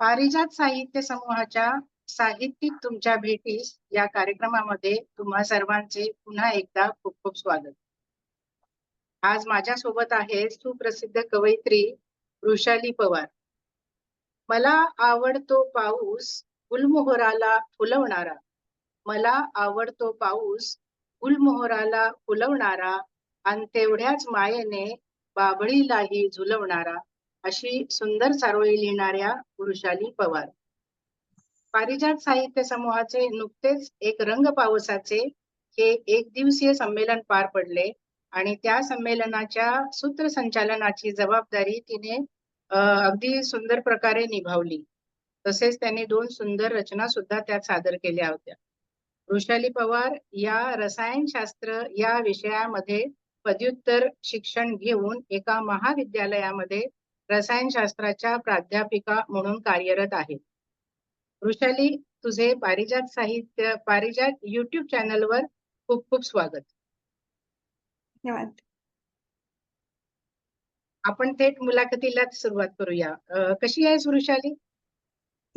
पारिजात साहित्य समूहाच्या साहित्यिक तुमच्या भेटीस या कार्यक्रमामध्ये तुम्हा सर्वांचे पुन्हा एकदा खूप खूप स्वागत. आज माझ्या सोबत आहे सुप्रसिद्ध कवयित्री वृषाली पवार. मला आवडतो पाऊस गुलमोहराला फुलवणारा. मला आवडतो पाऊस गुलमोहराला फुलवणारा आणि तेवढ्याच मायेने बाभळीलाही झुलवणारा. अशी सुंदर चारोळी लिहिणाऱ्या वृषाली पवार. पारिजात साहित्य समूहाचे नुकतेच एक रंग पावसाचे हे एक दिवसीय संमेलन पार पडले आणि त्या संमेलनाच्या सूत्रसंचालनाची जबाबदारी तिने अगदी सुंदर प्रकारे निभावली. तसेच त्यांनी दोन सुंदर रचना सुद्धा त्यात सादर केल्या होत्या. वृषाली पवार या रसायनशास्त्र या विषयामध्ये पदव्युत्तर शिक्षण घेऊन एका महाविद्यालयामध्ये रसायनशास्त्राच्या प्राध्यापिका म्हणून कार्यरत आहेत. वृषाली तुझे पारिजात साहित्य पारिजात युट्यूब चॅनलवर खूप खूप स्वागत. धन्यवाद. आपण थेट मुलाखतीलाच सुरुवात करूया. कशी आहेस वृषाली?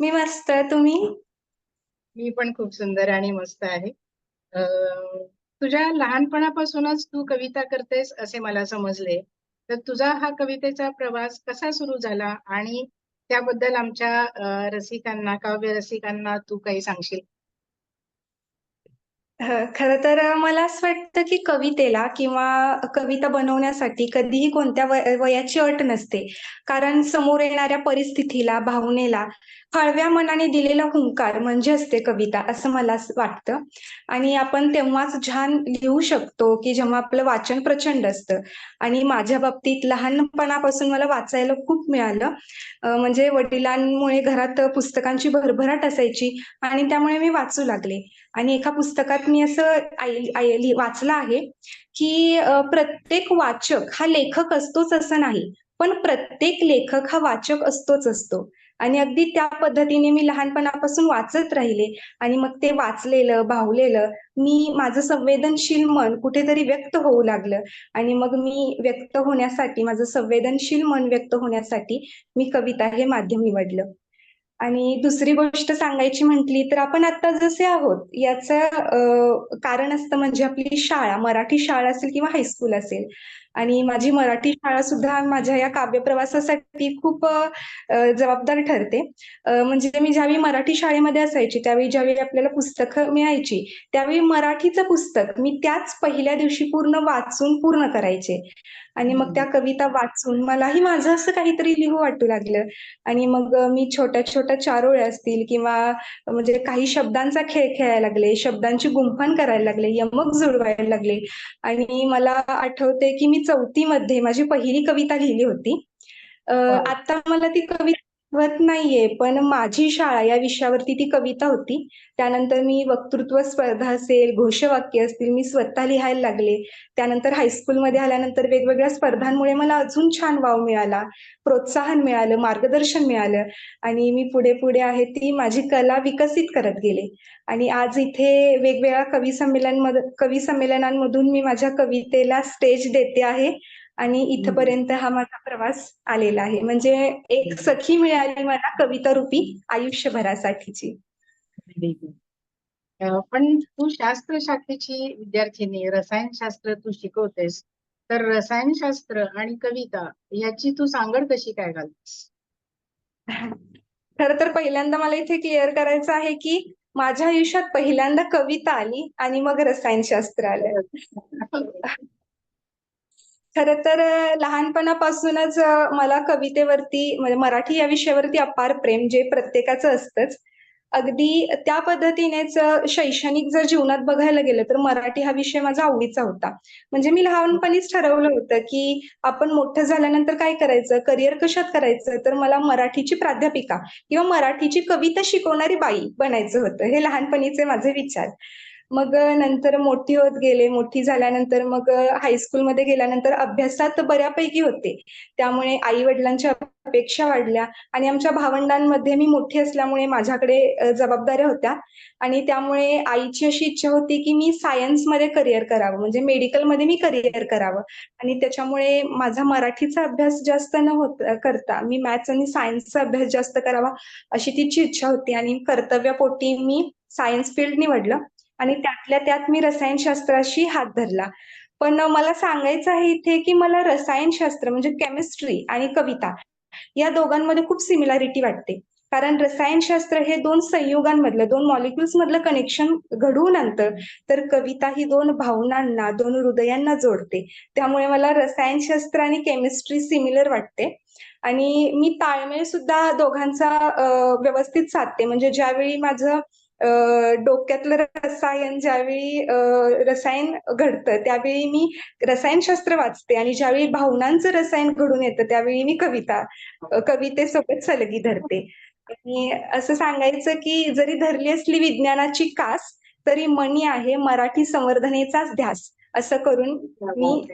मी मस्त. तुम्ही? मी पण खूप सुंदर आणि मस्त आहे. तुझ्या लहानपणापासूनच तू कविता करतेस असे मला समजले. तर तुझा हा कवितेचा प्रवास कसा सुरू झाला? आणि त्याबद्दल आमच्या रसिकांना काव्य रसिकांना तू काही सांगशील? खर तर मला असं वाटतं की कवितेला किंवा कविता बनवण्यासाठी कधीही कोणत्या वयाची अट नसते. कारण समोर येणाऱ्या परिस्थितीला भावनेला हळव्या मनाने दिलेला हुंकार म्हणजे असते कविता असं मला वाटतं. आणि आपण तेव्हाच छान लिहू शकतो की जेव्हा आपलं वाचन प्रचंड असतं. आणि माझ्या बाबतीत लहानपणापासून मला वाचायला खूप मिळालं. म्हणजे वडिलांमुळे घरात पुस्तकांची भरभराट असायची आणि त्यामुळे मी वाचू लागले. आणि एका पुस्तकात मी असं वाचलं आहे की प्रत्येक वाचक हा लेखक असतोच असं नाही पण प्रत्येक लेखक हा वाचक असतोच असतो. आणि अगदी त्या पद्धतीने मी लहानपणापासून वाचत राहिले आणि मग ते वाचलेलं भावलेलं मी माझं संवेदनशील मन कुठेतरी व्यक्त होऊ लागलं. आणि मग मी व्यक्त होण्यासाठी माझं संवेदनशील मन व्यक्त होण्यासाठी मी कविता हे माध्यम निवडलं. आणि दुसरी गोष्ट सांगायची म्हटली तर आपण आता जसे आहोत याचं कारण असतं म्हणजे आपली शाळा मराठी शाळा असेल किंवा हायस्कूल असेल. आणि माझी मराठी शाळा सुद्धा माझ्या या काव्य प्रवासासाठी खूप जबाबदार ठरते. म्हणजे मी ज्यावेळी मराठी शाळेमध्ये असायची त्यावेळी ज्यावेळी आपल्याला पुस्तकं मिळायची त्यावेळी मराठीचं पुस्तक मी त्याच पहिल्या दिवशी पूर्ण वाचून पूर्ण करायचे. आणि मग त्या कविता वाचून मलाही माझं असं काहीतरी लिहू वाटू लागलं. आणि मग मी छोट्या छोट्या चारोळ्या असतील किंवा म्हणजे काही शब्दांचा खेळ खेळायला लागले शब्दांची गुंफण करायला लागले यमक जुळवायला लागले. आणि मला आठवते की मी चौथीमध्ये माझी पहिली कविता लिहिली होती. आता मला ती कविता आठवत नाहीये पण माझी शाळा या विषयावरती ती कविता होती. त्यानंतर मी वक्तृत्व स्पर्धा असेल घोषवाक्य असतील मी स्वतः लिहायला लागले. त्यानंतर हायस्कूलमध्ये आल्यानंतर वेगवेगळ्या स्पर्धांमुळे मला अजून छान वाव मिळाला. प्रोत्साहन मिळालं मार्गदर्शन मिळालं आणि मी पुढे पुढे आहे ती माझी कला विकसित करत गेले. आणि आज इथे वेगवेगळ्या कवी संमेलन कवी संमेलनांमधून मी माझ्या कवितेला स्टेज देते आहे. आणि इथपर्यंत हा माझा प्रवास आलेला आहे. म्हणजे एक सखी मिळाली मला कविता रूपी आयुष्यभरासाठीची पण तू शास्त्र शाखेची विद्यार्थिनी रसायनशास्त्र तू शिकवतेस तर रसायनशास्त्र आणि कविता याची तू सांगड कशी काय घालतेस? खर तर पहिल्यांदा मला इथे क्लिअर करायचं आहे की माझ्या आयुष्यात पहिल्यांदा कविता आली आणि मग रसायनशास्त्र आलं. खर तर लहानपणापासूनच मला कवितेवरती म्हणजे मराठी या विषयावरती अपार प्रेम जे प्रत्येकाचं असतंच. अगदी त्या पद्धतीनेच शैक्षणिक जर जीवनात बघायला गेलं तर मराठी हा विषय माझा आवडीचा होता. म्हणजे मी लहानपणीच ठरवलं होतं की आपण मोठं झाल्यानंतर काय करायचं? करिअर कशात करायचं? तर मला मराठीची प्राध्यापिका किंवा मराठीची कविता शिकवणारी बाई बनायचं होतं. हे लहानपणीचे माझे विचार. मग नंतर मोठी होत गेले. मोठी झाल्यानंतर मग हायस्कूलमध्ये गेल्यानंतर अभ्यासात बऱ्यापैकी होते. त्यामुळे आई-वडिलांच्या अपेक्षा वाढल्या आणि आमच्या भावंडांमध्ये मी मोठी असल्यामुळे माझ्याकडे जबाबदाऱ्या होत्या. आणि त्यामुळे आईची अशी इच्छा होती, की मी सायन्समध्ये करियर करावं, म्हणजे मेडिकलमध्ये मी करियर करावं. आणि त्याच्यामुळे माझा मराठीचा अभ्यास जास्त न होत करता मी मॅथ्स आणि सायन्सचा अभ्यास जास्त करावा, अशी तिची इच्छा होती. आणि कर्तव्यापोटी मी सायन्स फील्ड निवडलं. आणि त्यातल्या त्यात मी रसायनशास्त्राशी हात धरला. पण मला सांगायचं आहे इथे, की मला रसायनशास्त्र म्हणजे केमिस्ट्री आणि कविता या दोघांमध्ये खूप सिमिलॅरिटी वाटते. कारण रसायनशास्त्र हे 2 संयुगांमधलं, 2 मॉलिक्युल्समधलं कनेक्शन घडवून आणतं, तर कविता ही दोन भावनांना, दोन हृदयांना जोडते. त्यामुळे मला रसायनशास्त्र आणि केमिस्ट्री सिमिलर वाटते आणि मी ताळमेळ सुद्धा दोघांचा व्यवस्थित साधते. म्हणजे ज्यावेळी माझं डोक्यातलं रसायन ज्यावेळी रसायन घडतं, त्यावेळी मी रसायनशास्त्र वाचते आणि ज्यावेळी भावनांचं रसायन घडून येतं, त्यावेळी मी कविता कवितेसोबत सलगी धरते. आणि असं सांगायचं, की जरी धरली असली विज्ञानाची कास, तरी मनी आहे मराठी संवर्धनेचाच ध्यास. असं करून मी!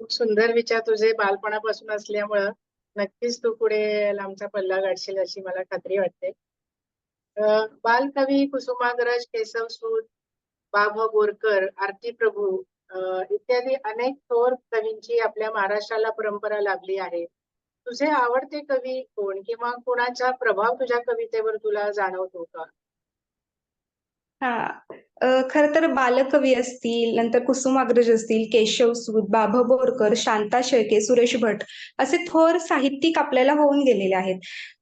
खूप सुंदर विचार तुझे बालपणापासून असल्यामुळं नक्कीच तू पुढे लांबचा पल्ला गाठशील अशी मला खात्री वाटते. बालकवी कुसुमाग्रज, केशवसूत, बा. भ. बोरकर, आरती प्रभू इत्यादी अनेक थोर कवींची आपल्या महाराष्ट्राला परंपरा लाभली आहे. तुझे आवडते कवी कोण किंवा कोणाचा प्रभाव तुझ्या कवितेवर तुला जाणवतो का? हा खर तर बालकवी असतील, नंतर कुसुमाग्रज असतील, केशव सूद बाभ बोरकर, शांता शेळके, सुरेश भट असे थोर साहित्यिक आपल्याला होऊन गेलेले आहेत.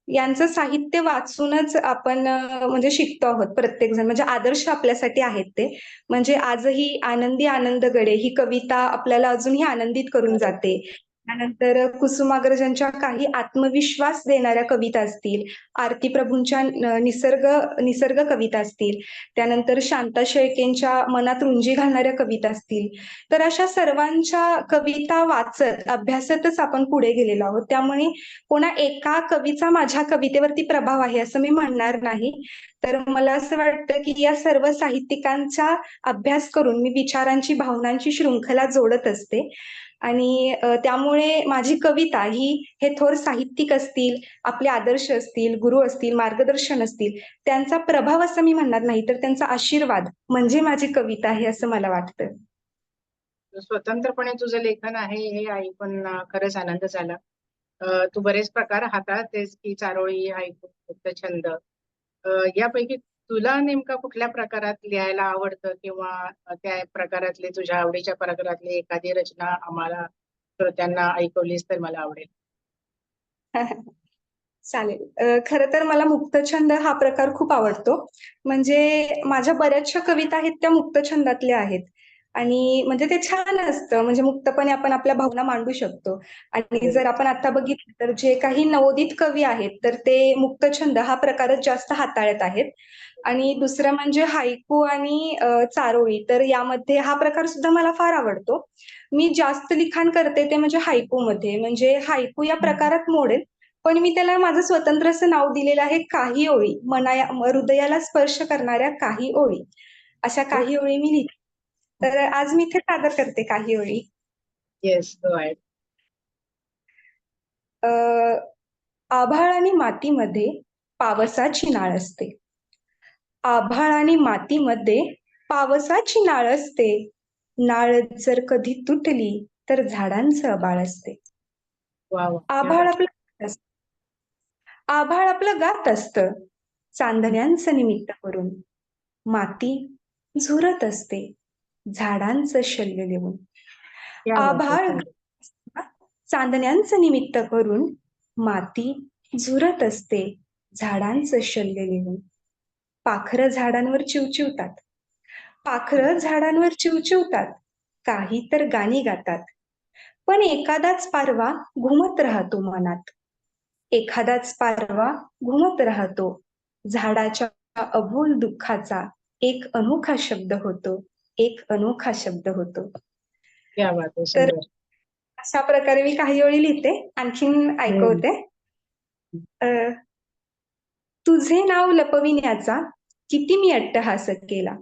यांचं साहित्य वाचूनच आपण म्हणजे शिकतो आहोत प्रत्येकजण. म्हणजे आदर्श आपल्यासाठी आहेत ते. म्हणजे आजही आनंदी आनंद गडे ही कविता आपल्याला अजूनही आनंदित करून जाते. त्यानंतर कुसुमाग्रजांच्या काही आत्मविश्वास देणाऱ्या कविता असतील, आरती प्रभूंच्या निसर्ग निसर्ग कविता असतील, त्यानंतर शांता शेळकेंच्या मनात रुंजी घालणाऱ्या कविता असतील. तर अशा सर्वांच्या कविता वाचत, अभ्यासातच आपण पुढे गेलेलो आहोत. त्यामुळे कोणा एका कवीचा माझ्या कवितेवरती प्रभाव आहे असं मी म्हणणार नाही. तर मला असं वाटतं, की या सर्व साहित्यिकांचा अभ्यास करून मी विचारांची, भावनांची शृंखला जोडत असते आणि त्यामुळे माझी कविता ही हे थोर साहित्यिक असतील, आपले आदर्श असतील, गुरु असतील, मार्गदर्शन असतील, त्यांचा प्रभाव असं मी म्हणणार नाही, तर त्यांचा आशीर्वाद म्हणजे माझी कविता आहे असं मला वाटतं. स्वतंत्रपणे तुझं लेखन आहे हे ऐकून खरंच आनंद झाला. तू बरेच प्रकार हाताळतेस की चारोळी, ऐकून छंद यापैकी तुला नेमका कुठल्या प्रकारात लिहायला आवडतं किंवा त्या प्रकारातले तुझ्या आवडीच्या प्रकारातली एखादी रचना आम्हाला श्रोत्यांना ऐकवलीस तर मला आवडेल. चालेल. खर तर मला मुक्तछंद हा प्रकार खूप आवडतो. म्हणजे माझ्या बऱ्याचशा कविता आहेत त्या मुक्तछंदातल्या आहेत आणि म्हणजे ते छान असतं. म्हणजे मुक्तपणे आपण आपल्या भावना मांडू शकतो आणि हो. जर आपण आता बघितलं तर जे काही नवोदित कवी आहेत, तर ते मुक्तछंद हा प्रकारच जास्त हाताळत आहेत आणि दुसरं म्हणजे हायकू आणि चारोळी. तर यामध्ये हा प्रकार सुद्धा मला फार आवडतो. मी जास्त लिखाण करते ते म्हणजे हायकूमध्ये. म्हणजे हायकू या प्रकारात मोडेल, पण मी त्याला माझं स्वतंत्र असं नाव दिलेलं आहे, काही ओळी. मनाया हृदयाला स्पर्श करणाऱ्या काही ओळी. अशा काही ओळी मी लिहिल्या. तर आज मी इथे सादर करते काही ओळी. Yes, go ahead. अ, आभाळ आणि मातीमध्ये पावसाची नाळ असते. आभाळ आणि मातीमध्ये पावसाची नाळ असते. नाळ जर कधी तुटली, तर झाडांचं आबाळ असते. आभाळ! आपलं. आभाळ आपलं गात असतं, चांदण्यांचं निमित्त करून. माती झुरत असते, झाडांचं शल्य लिहून. है! आभाळ. चांदण्यांचं निमित्त करून, माती झुरत असते, झाडांचं शल्य लिहून. पाखरं झाडांवर चिवचिवतात. पाखरं झाडांवर चिवचिवतात, काही तर गाणी गातात. पण एखादाच पारवा घुमत राहतो मनात. एखादाच पारवा घुमत राहतो. झाडाच्या अबोल दुःखाचा एक अनोखा शब्द होतो. एक अनोखा शब्द होतो. क्या बात! तर. अशा प्रकारे मी काही ओळी लिहिते. आणखीन. ऐकवते. तुझे नाव लपविण्याचा किती मी अट्टहास केला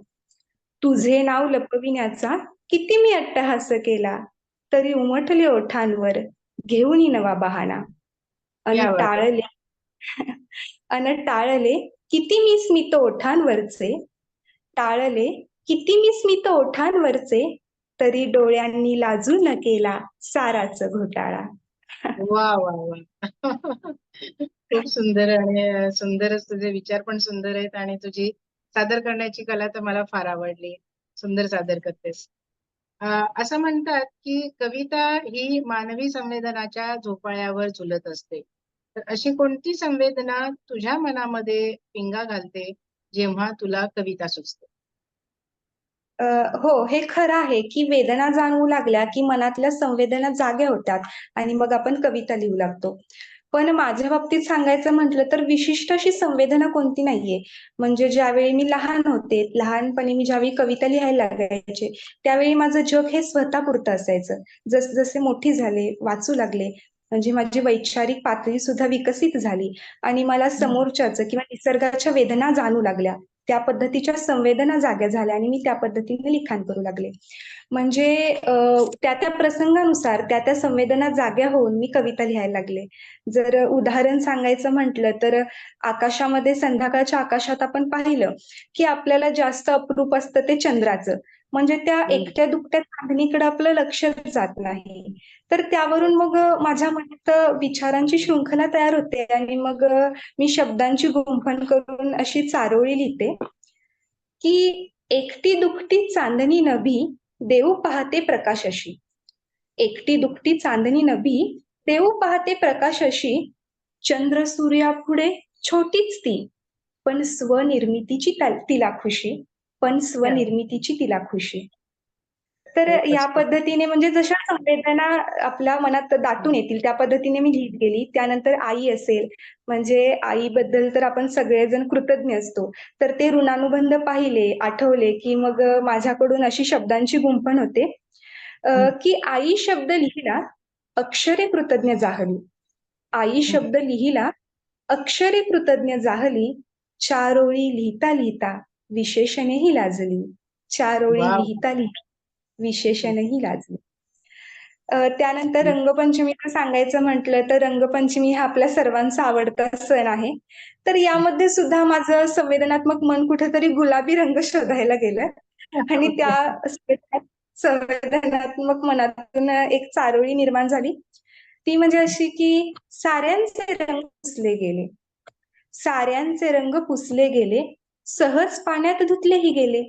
तुझे नाव लपविण्याचा किती मी अट्टहास केला तरी उमटले ओठांवर घेऊन नवा बहाणा अन. टाळले अन टाळले किती मी स्मित ओठांवरचे टाळले किती मी स्मित ओठांवरचे तरी डोळ्यांनी लाजू न केला साराच घोटाळा. वा वा वा. खूप सुंदर आणि सुंदरच तुझे विचार पण सुंदर आहेत आणि तुझी सादर करण्याची कला तर मला फार आवडली. सुंदर सादर करतेस. असं म्हणतात की कविता ही मानवी संवेदनाच्या झोपाळ्यावर झुलत असते. तर अशी कोणती संवेदना तुझ्या मनामध्ये पिंगा घालते जेव्हा तुला कविता सुचते? हो, हे खरं आहे, की वेदना जाणवू लागल्या, की मनातल्या संवेदना जाग्या होतात आणि मग आपण कविता लिहू लागतो. पण माझ्या बाबतीत सांगायचं म्हटलं तर विशिष्ट अशी संवेदना कोणती नाहीये. म्हणजे ज्यावेळी मी लहान होते, लहानपणी मी ज्यावेळी कविता लिहायला लागायचे, त्यावेळी माझं जग हे स्वतःपुरतं असायचं. जसजसे मोठी झाले, वाचू लागले, म्हणजे माझी वैचारिक पातळी सुद्धा विकसित झाली आणि मला समोरच्याच किंवा निसर्गाच्या वेदना जाणू लागल्या. त्या पद्धतीच्या संवेदना जाग्या झाल्या आणि मी त्या पद्धतीने लिखाण करू लागले. म्हणजे त्या-त्या प्रसंगानुसार त्या-त्या संवेदना जाग्या होऊन मी कविता लिहायला लागले. जर उदाहरण सांगायचं म्हटलं तर आकाशामध्ये संध्याकाळच्या आकाशात आपण पाहिलं, की आपल्याला जास्त अप्रूप असतं ते चंद्राचं. म्हणजे त्या हम्म. एकट्या-दुकट्या चांदणीकडे आपलं लक्ष जात नाही. तर त्यावरून मग माझ्या मनात विचारांची शृंखला तयार होते आणि मग मी शब्दांची गुंफण करून अशी चारोळी लिहिते, की एकटी दुकटी चांदणी नभी देऊ पाहते प्रकाश अशी. एकटी दुकटी चांदणी नभी देऊ पाहते प्रकाश अशी. चंद्र सूर्यापुढे छोटीच ती, पण स्वनिर्मितीची तिला खुशी. पण स्वनिर्मितीची तिला खुशी. तर या. पद्धतीने म्हणजे जशा संवेदना आपल्या मनात दाटून येतील त्या पद्धतीने मी लिहित गेली. त्यानंतर आई असेल, म्हणजे आईबद्दल तर आपण सगळेजण कृतज्ञ असतो. तर ते ऋणानुबंध पाहिले, आठवले, की मग माझ्याकडून अशी शब्दांची गुंफण होते. की आई शब्द लिहिला, अक्षरे कृतज्ञ जाहली. आई शब्द लिहिला, अक्षरे कृतज्ञ जाहली. चार ओळी लिहिता लिहिता विशेषणेही लाजली. चार ओळी लिहिता लिहिता विशेषणही लाजली. त्यानंतर. रंगपंचमीचं सांगायचं म्हटलं तर रंगपंचमी हा आपल्या सर्वांचा आवडता सण आहे. तर यामध्ये सुद्धा माझं संवेदनात्मक मन कुठेतरी गुलाबी रंग शोधायला गेलं आणि. त्या संवेदना- संवेदनात्मक मनातून एक चारोळी निर्माण झाली. ती म्हणजे अशी की साऱ्यांचे रंग पुसले गेले. साऱ्यांचे रंग पुसले गेले, सहज पाण्यात धुतलेही गेले.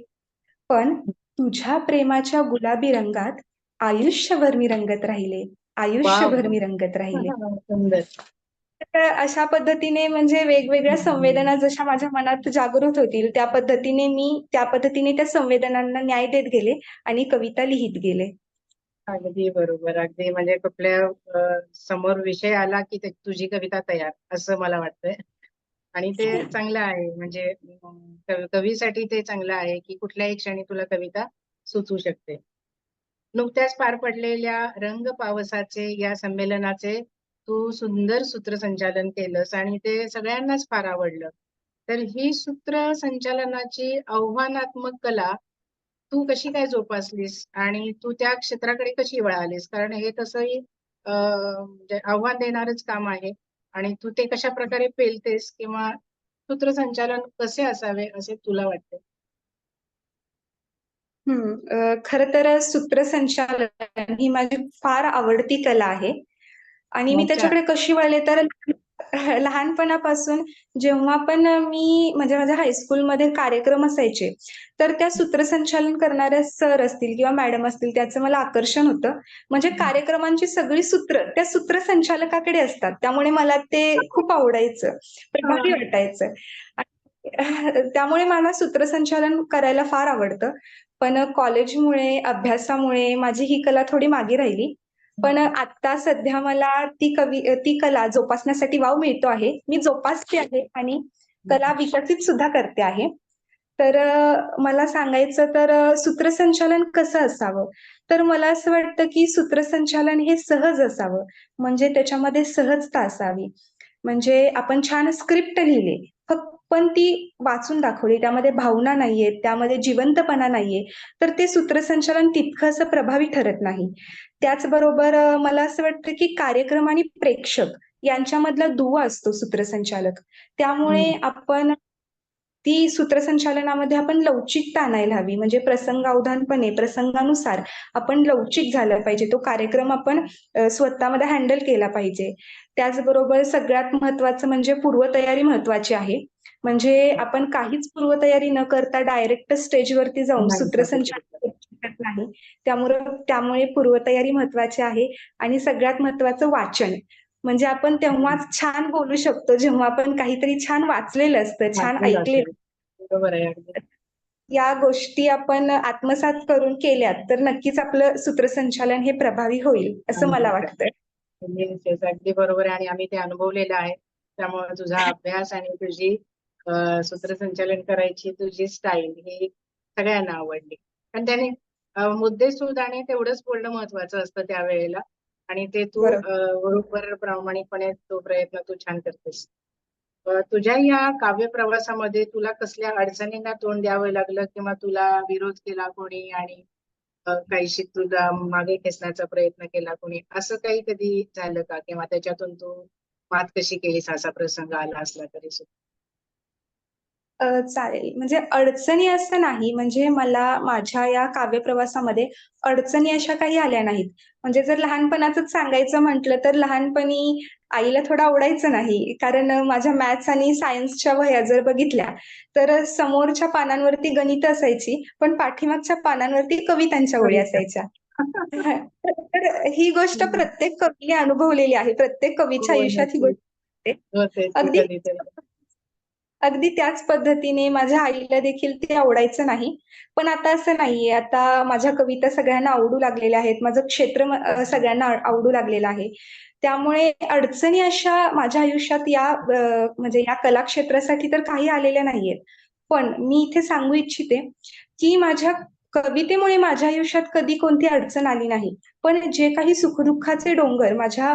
पण तुझ्या प्रेमाच्या गुलाबी रंगात आयुष्यभर मी रंगत राहिले. आयुष्यभर मी रंगत राहिले. तर अशा पद्धतीने म्हणजे वेगवेगळ्या संवेदना जशा माझ्या मनात जागृत होतील, त्या पद्धतीने मी त्या पद्धतीने त्या संवेदनांना न्याय देत गेले आणि कविता लिहीत गेले. अगदी बरोबर अगदी म्हणजे कुठल्या समोर विषय आला की तुझी कविता तयार असं मला वाटतंय आणि ते चांगलं आहे. म्हणजे कवीसाठी ते चांगलं आहे की कुठल्याही क्षणी तुला कविता सुचू शकते. नुकत्याच पार पडलेल्या रंग पावसाचे या संमेलनाचे तू सुंदर सूत्रसंचालन केलंस आणि ते सगळ्यांनाच फार आवडलं. तर ही सूत्रसंचालनाची आव्हानात्मक कला तू कशी काय जोपासलीस आणि तू त्या क्षेत्राकडे कशी वळालीस? कारण हे तसंही अं, म्हणजे आव्हान देणारच काम आहे. आणि तू ते कशा प्रकारे पेलतेस किंवा सूत्रसंचालन कसे असावे असे तुला वाटते हं. अ, खरं तर सूत्रसंचालन ही माझी फार आवडती कला आहे आणि मी त्याच्याकडे कशी वळले तर लहानपणापासून जेव्हा पण मी म्हणजे माझ्या हायस्कूलमध्ये कार्यक्रम असायचे, तर त्या सूत्रसंचालन करणारे सर असतील किंवा मॅडम असतील त्याचं मला आकर्षण होतं. म्हणजे कार्यक्रमांची सगळी सूत्र त्या सूत्रसंचालकाकडे असतात. त्यामुळे मला ते खूप आवडायचं, प्रभावी वाटायचं. त्यामुळे मला सूत्रसंचालन करायला फार आवडतं. पण कॉलेजमुळे, अभ्यासामुळे माझी ही कला थोडी मागे राहिली. पण आता सध्या मला ती कवी ती कला जोपासण्यासाठी वाव मिळतो आहे. मी जोपासते आहे आणि कला विकसित सुद्धा करते आहे. तर मला सांगायचं तर सूत्रसंचालन कसं असावं? तर मला असं वाटतं, की सूत्रसंचालन हे सहज असावं. म्हणजे त्याच्यामध्ये सहजता असावी. म्हणजे आपण छान स्क्रिप्ट लिहिले, फक्त पण ती वाचून दाखवली त्यामध्ये भावना नाहीये त्यामध्ये जिवंतपणा नाहीये, तर ते सूत्रसंचालन तितकं असं प्रभावी ठरत नाही. त्याचबरोबर मला असं वाटतं की कार्यक्रम आणि प्रेक्षक यांच्यामधला दुवा असतो सूत्रसंचालक. त्यामुळे. आपण ती सूत्रसंचालनामध्ये आपण लवचिकता आणायला हवी. म्हणजे प्रसंगावधानपणे, प्रसंगानुसार आपण लवचिक झालं पाहिजे. तो कार्यक्रम आपण स्वतःमध्ये हँडल केला पाहिजे. त्याचबरोबर सगळ्यात महत्त्वाचं म्हणजे पूर्वतयारी महत्त्वाची आहे. म्हणजे आपण काहीच पूर्वतयारी न करता डायरेक्ट स्टेजवरती जाऊन सूत्रसंचालन शकत. नाही. त्यामुळं त्यामुळे पूर्वतयारी महत्त्वाची आहे आणि सगळ्यात महत्त्वाचं वाचन. म्हणजे आपण. तेव्हाच छान बोलू शकतो, जेव्हा आपण काहीतरी छान वाचलेलं असतं, छान ऐकलेलं. बरोबर आहे. या गोष्टी आपण आत्मसात करून केल्यात, तर नक्कीच आपलं सूत्रसंचालन हे प्रभावी होईल, असं मला वाटतं. अगदी बरोबर आहे आणि आम्ही ते अनुभवलेलं आहे. त्यामुळे तुझा अभ्यास आणि तुझी सूत्रसंचालन करायची तुझी स्टाईल ही सगळ्यांना आवडली. आणि त्याने मुद्देसूद आणि तेवढंच बोलणं महत्त्वाचं असतं त्यावेळेला आणि ते तू बरोबर. प्रामाणिकपणे तो प्रयत्न तू छान करतेस. तुझ्या या काव्य प्रवासामध्ये तुला कसल्या अडचणींना तोंड द्यावं लागलं किंवा तुला विरोध केला कोणी आणि काहीशी तुला मागे खेचण्याचा प्रयत्न केला कोणी, असं काही कधी झालं का? किंवा त्याच्यातून तू मात कशी केलीस असा प्रसंग आला असला तरी सुद्धा? चालेल. म्हणजे अडचणी असं नाही, म्हणजे मला माझ्या या काव्यप्रवासामध्ये अडचणी अशा काही आल्या नाहीत. म्हणजे जर लहानपणाचंच सांगायचं म्हटलं, तर लहानपणी आईला थोडं आवडायचं नाही. कारण माझ्या मॅथ्स आणि सायन्सच्या वह्या जर बघितल्या, तर समोरच्या पानांवरती गणितं असायची, पण पाठीमागच्या पानांवरती कवितांच्या ओळी. असायच्या. तर ही गोष्ट हं. प्रत्येक कवीने अनुभवलेली आहे. प्रत्येक कवीच्या हो, आयुष्यात ही. गोष्ट ती अगदी. अगदी त्याच पद्धतीने माझ्या आईला देखील ते आवडायचं नाही. पण आता असं नाहीये. आता माझ्या कविता सगळ्यांना आवडू लागलेल्या आहेत. माझं क्षेत्र सगळ्यांना आवडू लागलेलं आहे. त्यामुळे अडचणी अशा माझ्या आयुष्यात या म्हणजे या कलाक्षेत्रासाठी तर काही आलेल्या नाहीयेत. पण मी इथे सांगू इच्छिते, की माझ्या कवितेमुळे माझ्या आयुष्यात कधी कोणती अडचण आली नाही. पण जे काही सुख-दुःखाचे डोंगर माझ्या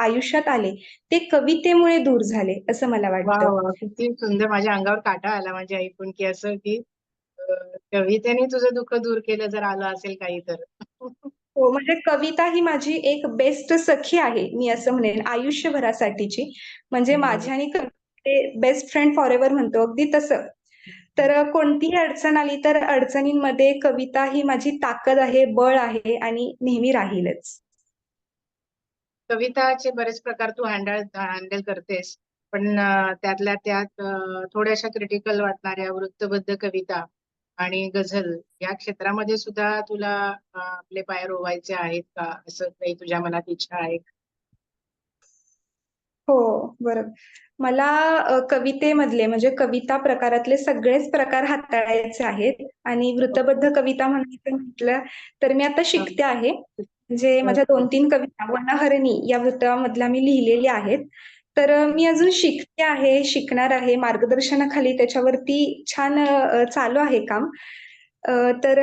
आयुष्यात आले, ते कवितेमुळे दूर झाले, असं मला! वाटतं. किती सुंदर. माझ्या अंगावर काटा आला म्हणजे ऐकून, की असं की कवितेने तुझं दुःख दूर केलं जर आलं असेल काही तर. हो, म्हणजे कविता ही माझी एक बेस्ट सखी आहे, मी असं म्हणेन आयुष्यभरासाठीची. म्हणजे. माझी आणि बेस्ट फ्रेंड फॉरएव्हर म्हणतो, अगदी तसं. तर कोणतीही अडचण आली तर अडचणींमध्ये कविता ही माझी ताकद आहे, बळ आहे आणि नेहमी राहीलच. कविताचे बरेच प्रकार तू हँडल हँडल करतेस. पण त्यातल्या त्यात थोड्याशा क्रिटिकल वाटणाऱ्या वृत्तबद्ध कविता आणि गझल या क्षेत्रामध्ये सुद्धा तुला आपले पाय रोवायचे आहेत का? असं काही तुझ्या मनात इच्छा आहे? हो, बरोबर. मला अ, कवितेमधले म्हणजे कविता प्रकारातले सगळेच प्रकार हाताळायचे आहेत आणि. वृत्तबद्ध कविता म्हणायचं म्हटलं, तर मी आता हां. शिकते आहे. म्हणजे माझ्या ओके. 2-3 कविता वनहरणी या वृत्तमधल्या मी लिहिलेल्या आहेत. तर अ, मी अजून शिकते आहे, शिकणार आहे. मार्गदर्शनाखाली त्याच्यावरती छान अ, चालू आहे काम. तर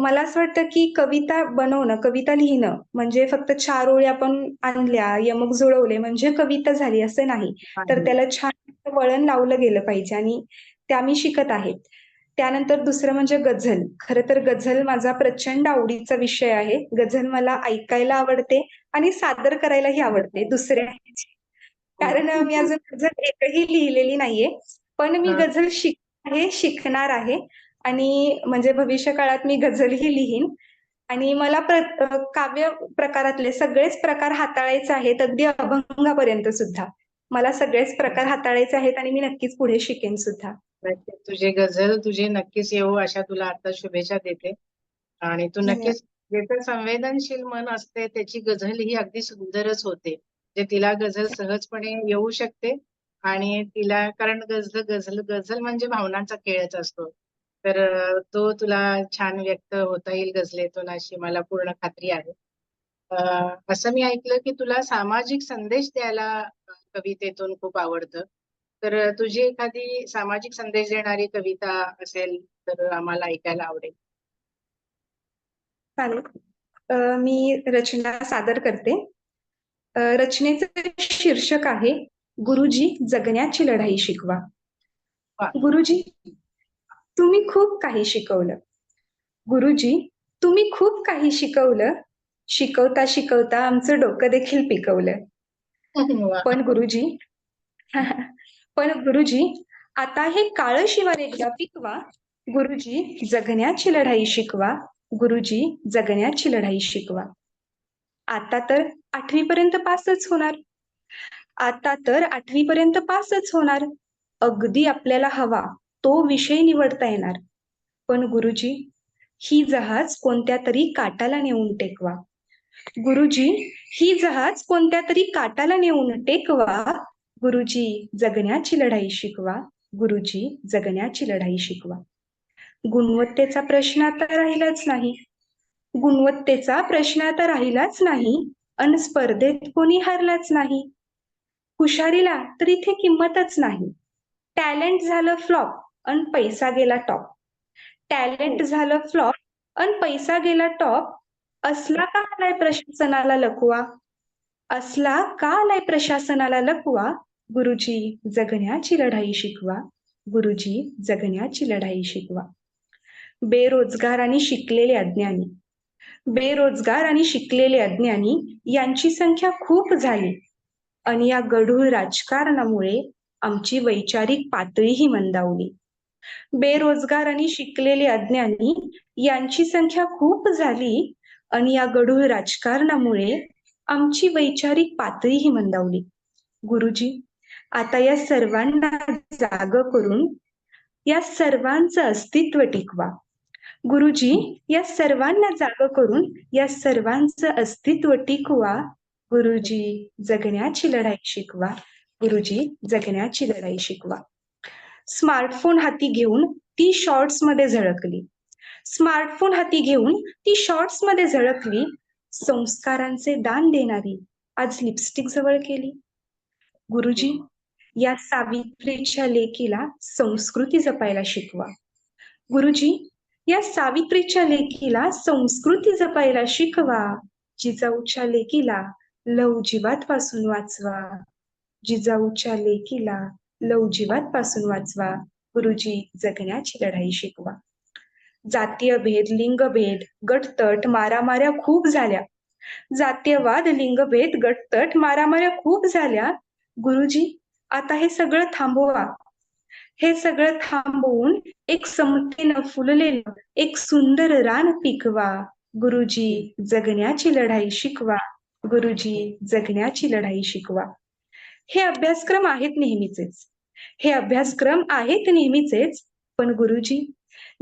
मला असं वाटतं की कविता बनवणं, कविता लिहिणं म्हणजे फक्त 4 ओळी आपण आणल्या, यमक जुळवले म्हणजे कविता झाली असं नाही. तर. त्याला छान वळण लावलं गेलं पाहिजे आणि त्या मी शिकत आहे. त्यानंतर दुसरं म्हणजे गझल. खरं तर गझल माझा प्रचंड आवडीचा विषय आहे. गझल मला ऐकायला आवडते आणि सादर करायलाही आवडते दुसऱ्यांची. हो. कारण मी अजून गझल एकही लिहिलेली नाहीये. पण मी. गझल शिकत आहे, शिकणार आहे आणि म्हणजे भविष्य काळात मी गझलही लिहीन आणि मला प्र काव्य प्रकारातले सगळेच प्रकार हाताळायचे आहेत, अगदी अभंगापर्यंत सुद्धा. मला सगळेच प्रकार हाताळायचे आहेत आणि मी नक्कीच पुढे शिकेन सुद्धा. तुझी गझल तुझी नक्कीच येवो अशा तुला आता शुभेच्छा देते. आणि तू. नक्कीच ज्याचं संवेदनशील मन असते त्याची गझल ही अगदी सुंदरच होते. जे तिला गझल सहजपणे येऊ शकते आणि तिला कारण गझल गझल गझल म्हणजे भावनांचा खेळच असतो. तर तो तुला छान व्यक्त होता येईल गझलेतून अशी मला पूर्ण खात्री आहे. असं मी ऐकलं की तुला सामाजिक संदेश द्यायला कवितेतून खूप आवडतं. तर तुझी एखादी सामाजिक संदेश देणारी कविता असेल तर आम्हाला ऐकायला आवडेल. चालेल. मी रचना सादर करते. रचनेचं शीर्षक आहे, गुरुजी जगण्याची लढाई शिकवा. गुरुजी तुम्ही खूप काही शिकवलं. गुरुजी तुम्ही खूप काही शिकवलं. शिकवता शिकवता आमचं डोकं देखील पिकवलं. पण गुरुजी पण गुरुजी आता हे काळं शिवार एकदा पिकवा. गुरुजी जगण्याची लढाई शिकवा. गुरुजी जगण्याची लढाई शिकवा. आता तर आठवी पर्यंत पासच होणार. आता तर आठवी पर्यंत पासच होणार. अगदी आपल्याला हवा. तो विषय निवडता येणार. पण गुरुजी ही जहाज कोणत्या तरी काटाला नेऊन टेकवा. गुरुजी ही जहाज कोणत्या तरी काटाला नेऊन टेकवा. गुरुजी जगण्याची लढाई शिकवा. गुरुजी जगण्याची लढाई शिकवा. गुणवत्तेचा प्रश्न आता राहिलाच नाही. गुणवत्तेचा प्रश्न आता राहिलाच नाही. अन स्पर्धेत कोणी हरलाच नाही. हुशारीला तर इथे किंमतच नाही. टॅलेंट झालं फ्लॉप. अन पैसा गेला टॉप टॅलेंट झालं फ्लॉप अन पैसा गेला टॉप असला का आलाय प्रशासनाला लकवा? असला का आलाय प्रशासनाला लकवा? गुरुजी जगण्याची लढाई शिकवा. गुरुजी जगण्याची लढाई शिकवा. बेरोजगार आणि शिकलेले अज्ञानी. बेरोजगार आणि शिकलेले अज्ञानी यांची संख्या खूप झाली. आणि या गढूळ राजकारणामुळे आमची वैचारिक पातळीही मंदावली. बेरोजगार आणि शिकलेले अज्ञानी यांची संख्या खूप झाली आणि या गढूळ राजकारणामुळे आमची वैचारिक पातळीही मंदावली. गुरुजी आता या सर्वांना जाग करून या सर्वांचं अस्तित्व टिकवा. गुरुजी या सर्वांना जाग करून या सर्वांचं अस्तित्व टिकवा. गुरुजी जगण्याची लढाई शिकवा. गुरुजी जगण्याची लढाई शिकवा. स्मार्टफोन हाती घेऊन ती शॉर्ट्समध्ये झळकली. स्मार्टफोन हाती घेऊन ती शॉर्ट्समध्ये झळकली संस्कारांचे दान देणारी आज लिपस्टिक जवळ केली. गुरुजी या सावित्रीच्या लेकीला संस्कृती जपायला शिकवा. गुरुजी या सावित्रीच्या लेकीला संस्कृती जपायला शिकवा. जिजाऊच्या लेकीला लव जीवात पासून वाचवा. जिजाऊच्या लेकीला लवजीवात पासून वाचवा. गुरुजी जगण्याची लढाई शिकवा. जातीय भेद लिंगभेद गटतट मारामाऱ्या खूप झाल्या. जातीयवाद लिंगभेद गटतट मारामाऱ्या खूप झाल्या. गुरुजी आता हे सगळं थांबवा. हे सगळं थांबवून एक समतेनं फुललेलं एक सुंदर रान पिकवा. गुरुजी जगण्याची लढाई शिकवा. गुरुजी जगण्याची लढाई शिकवा. हे अभ्यासक्रम आहेत नेहमीचेच. हे अभ्यासक्रम आहेत नेहमीचेच पण गुरुजी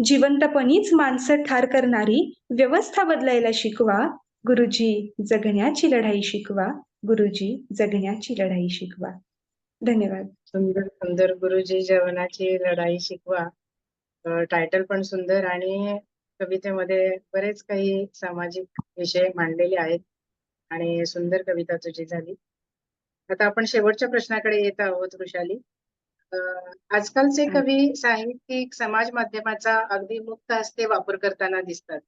जिवंतपणीच माणसं ठार करणारी व्यवस्था बदलायला शिकवा. गुरुजी जगण्याची लढाई शिकवा. गुरुजी जगण्याची लढाई शिकवा. धन्यवाद. सुंदर सुंदर गुरुजी जेवणाची लढाई शिकवा. टायटल पण सुंदर आणि कवितेमध्ये बरेच काही सामाजिक विषय मांडलेले आहेत. आणि सुंदर कविता तुझी झाली. आता आपण शेवटच्या प्रश्नाकडे येत आहोत वृषाली. आजकालचे. कवी साहित्यिक समाज माध्यमाचा अगदी मुक्त हस्ते वापर करताना दिसतात.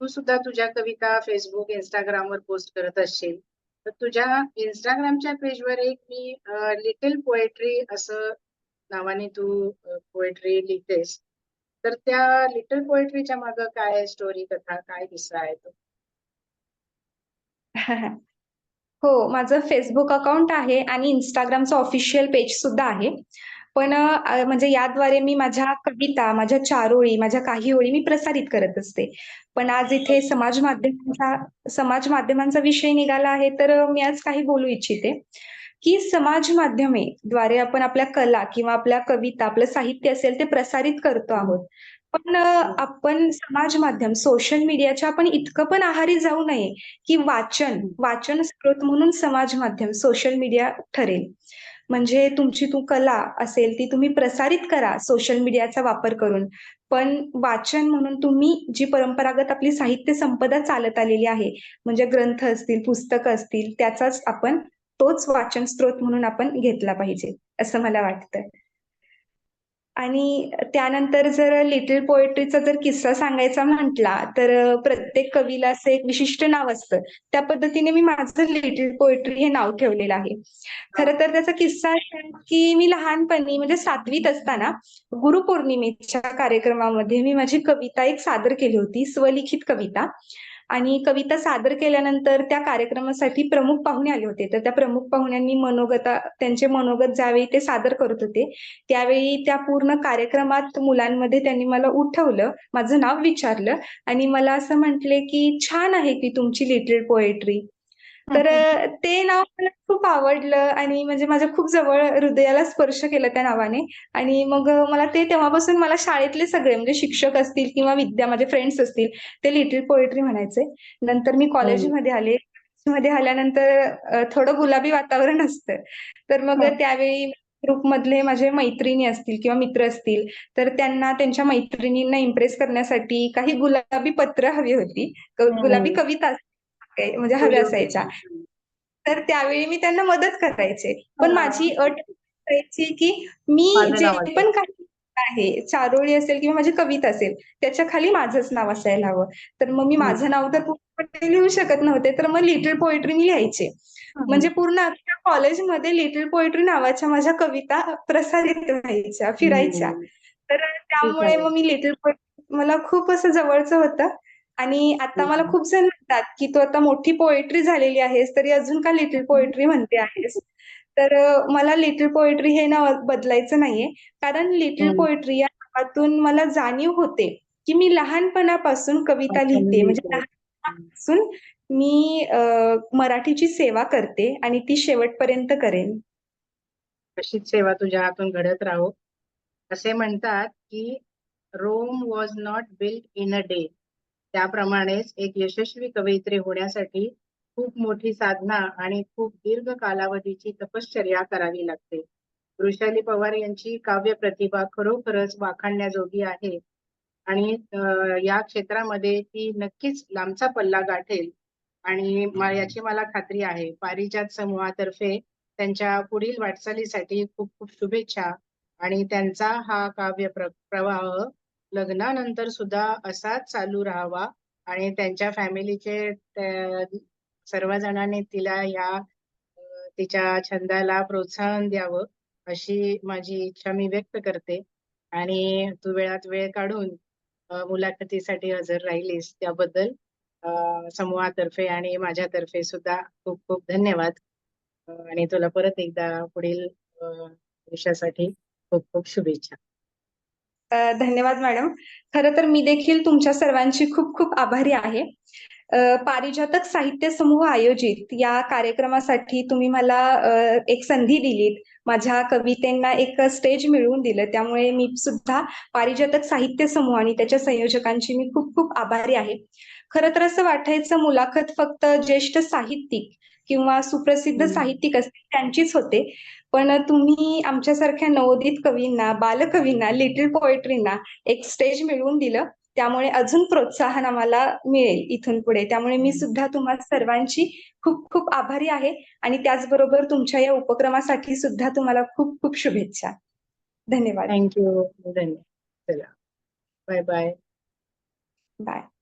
तू सुद्धा तुझ्या कविता फेसबुक इंस्टाग्रामवर पोस्ट करत असशील. तर तुझ्या इंस्टाग्रामच्या पेजवर एक मी लिटिल पोएट्री असं नावाने तू पोएट्री लिहितेस. तर त्या लिटिल पोएट्रीच्या मागे काय स्टोरी कथा? काय किस्सा आहे तो? हो माझं फेसबुक अकाउंट आहे आणि इंस्टाग्रामचं ऑफिशियल पेज सुद्धा आहे. पण अ, म्हणजे याद्वारे मी माझ्या कविता माझ्या चार ओळी माझ्या काही ओळी मी प्रसारित करत असते. पण आज इथे समाज माध्यमांचा समाज माध्यमांचा विषय निघाला आहे तर मी आज काही बोलू इच्छिते. की समाज माध्यमे द्वारे आपण आपल्या कला किंवा आपल्या कविता आपलं साहित्य असेल ते प्रसारित करतो आहोत. पण आपण समाज माध्यम सोशल मीडियाच्या आपण इतकं पण आहारी जाऊ नये की वाचन वाचन स्रोत म्हणून समाज माध्यम सोशल मीडिया ठरेल. म्हणजे तुमची तू कला असेल ती तुम्ही प्रसारित करा सोशल मीडियाचा वापर करून. पण वाचन म्हणून तुम्ही जी परंपरागत आपली साहित्य संपदा चालत आलेली आहे म्हणजे ग्रंथ असतील पुस्तकं असतील त्याचाच आपण तोच वाचन स्रोत म्हणून आपण घेतला पाहिजे असं मला वाटतं. आणि त्यानंतर जर लिटिल पोएट्रीचा जर किस्सा सांगायचा म्हटला तर प्रत्येक कवीला असं एक विशिष्ट नाव असतं. त्या पद्धतीने मी माझं लिटिल पोएट्री हे नाव ठेवलेलं आहे. खर तर त्याचा किस्सा की मी लहानपणी म्हणजे सातवीत असताना गुरुपौर्णिमेच्या कार्यक्रमामध्ये मी माझी कविता एक सादर केली होती, स्वलिखित कविता. आणि कविता सादर केल्यानंतर त्या कार्यक्रमासाठी प्रमुख पाहुणे आले होते. तर त्या प्रमुख पाहुण्यांनी मनोगता त्यांचे मनोगत ज्यावेळी ते सादर करत होते, त्यावेळी त्या पूर्ण कार्यक्रमात मुलांमध्ये त्यांनी मला उठवलं, माझं नाव विचारलं आणि मला असं म्हटले, की "छान आहे की तुमची लिटिल पोएट्री." तर अ, ते नाव मला खूप आवडलं आणि म्हणजे माझ्या खूप जवळ हृदयाला स्पर्श केलं त्या नावाने आणि मग अ, मला ते तेव्हापासून मला शाळेतले सगळे म्हणजे शिक्षक असतील किंवा विद्या माझे फ्रेंड्स असतील, ते लिटिल पोएट्री म्हणायचे. नंतर मी हो. कॉलेजमध्ये आले. कॉलेजमध्ये आल्यानंतर अ, थोडं गुलाबी वातावरण असतं. तर मग हं. त्यावेळी ग्रुपमधले माझे मैत्रिणी असतील किंवा मित्र असतील, तर त्यांना त्यांच्या मैत्रिणींना इम्प्रेस करण्यासाठी काही गुलाबी पत्र हवी होती. गुलाबी हं. कविता काही म्हणजे हव्या असायच्या. तर त्यावेळी मी त्यांना मदत करायचे. पण माझी. अट असायची, की मी जे पण. काही आहे, चारोळी असेल किंवा माझी कविता असेल, त्याच्याखाली माझंच नाव असायला हवं. तर मग मी. माझं नाव तर लिहू शकत नव्हते, तर मग लिटिल पोएट्री मी लिहायचे. म्हणजे. पूर्ण अख्ख्या कॉलेजमध्ये लिटिल पोएट्री नावाच्या माझ्या कविता प्रसारित व्हायच्या, फिरायच्या. तर त्यामुळे. मग मी लिटिल पोएट्री मला खूप असं जवळचं होतं आणि आता मला. खूप जण म्हणतात, की "तू आता मोठी पोएट्री झालेली आहेस, तरी अजून का लिटिल. पोएट्री म्हणते आहेस?" तर मला लिटिल पोएट्री हे नाव बदलायचं नाहीये. कारण लिटिल. पोएट्री या नावातून मला जाणीव होते, की मी लहानपणापासून कविता लिहिते. म्हणजे हं. लहानपणापासून मी मराठीची सेवा करते आणि ती शेवटपर्यंत करेन. अशीच सेवा तुझ्या हातून घडत राहो. असे म्हणतात, की Rome was not built in a day. त्याप्रमाणेच एक यशस्वी कवयित्री होण्यासाठी खूप मोठी साधना आणि खूप दीर्घ कालावधीची तपश्चर्या करावी लागते. वृषाली पवार यांची काव्य प्रतिभा खरोखरच वाखाणण्याजोगी आहे आणि या क्षेत्रामध्ये ती नक्कीच लांबचा पल्ला गाठेल आणि याची मला खात्री आहे. पारिजात समूहातर्फे त्यांच्या पुढील वाटचालीसाठी खूप खूप शुभेच्छा आणि त्यांचा हा काव्य प्र प्रवाह लग्नानंतर सुद्धा असाच चालू राहावा आणि त्यांच्या फॅमिलीचे सर्व जणांनी तिला या तिच्या छंदाला प्रोत्साहन द्यावं, अशी माझी इच्छा मी व्यक्त करते आणि तू वेळात वेळ काढून मुलाखतीसाठी हजर राहिलीस त्याबद्दल समूहातर्फे आणि माझ्यातर्फे सुद्धा खूप खूप धन्यवाद. आणि तुला परत एकदा पुढील विषयासाठी आयुष्यासाठी खूप खूप शुभेच्छा. धन्यवाद मॅडम. खरं तर मी देखील तुमच्या सर्वांची खूप खूप आभारी आहे. पारिजातक साहित्य समूह आयोजित या कार्यक्रमासाठी तुम्ही मला एक संधी दिलीत. माझ्या कवितेंना एक स्टेज मिळवून दिलं. त्यामुळे मी सुद्धा पारिजातक साहित्य समूह आणि त्याच्या संयोजकांची मी खूप खूप आभारी आहे. खरं तर असं वाटायचं मुलाखत फक्त ज्येष्ठ साहित्यिक किंवा सुप्रसिद्ध. साहित्यिक असतील त्यांचीच होते. पण तुम्ही आमच्यासारख्या नवोदित कवींना, बालकवींना, लिटिल पोएट्रींना एक स्टेज मिळवून दिलं. त्यामुळे अजून प्रोत्साहन आम्हाला मिळेल इथून पुढे. त्यामुळे मी. सुद्धा तुम्हा सर्वांची खूप खूप आभारी आहे आणि त्याचबरोबर तुमच्या या उपक्रमासाठी सुद्धा तुम्हाला खूप खूप शुभेच्छा. धन्यवाद. Thank you. धन्यवाद. चला. Bye bye. बाय.